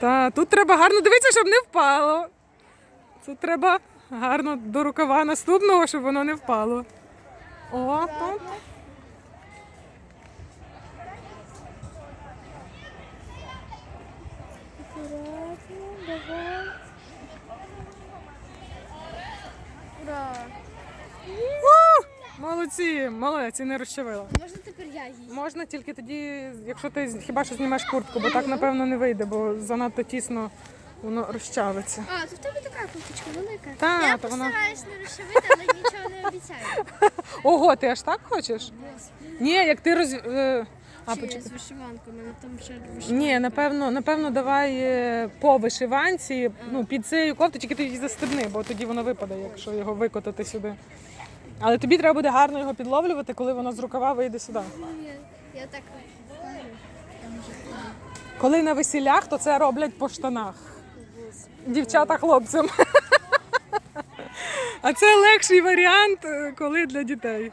Та тут треба гарно дивитися, щоб не впало. Тут треба гарно до рукава наступного, щоб воно не впало. О, тут. Давай. Ура! Молодці, молодці, не розчавила. Можна тепер я її? Можна тільки тоді, якщо ти хіба що знімеш куртку, бо так напевно не вийде, бо занадто тісно воно розчавиться. А, то в тебе така курточка велика. Та, я то вона- постараюсь не розчавити, але нічого не обіцяю. Ого, ти аж так хочеш? Ні, як ти роз. е, А, Чи почекай. з вишиванкою, у мене там ще вишиванка. Ні, напевно, напевно, давай е, по вишиванці, ну, під цією кофтою, тільки ти її застебни, бо тоді воно випаде, якщо його викотати сюди. Але тобі треба буде гарно його підловлювати, коли воно з рукава вийде сюди. Ні, я так. Коли на весілях, то це роблять по штанах. Дівчата хлопцям. А це легший варіант, е, коли для дітей.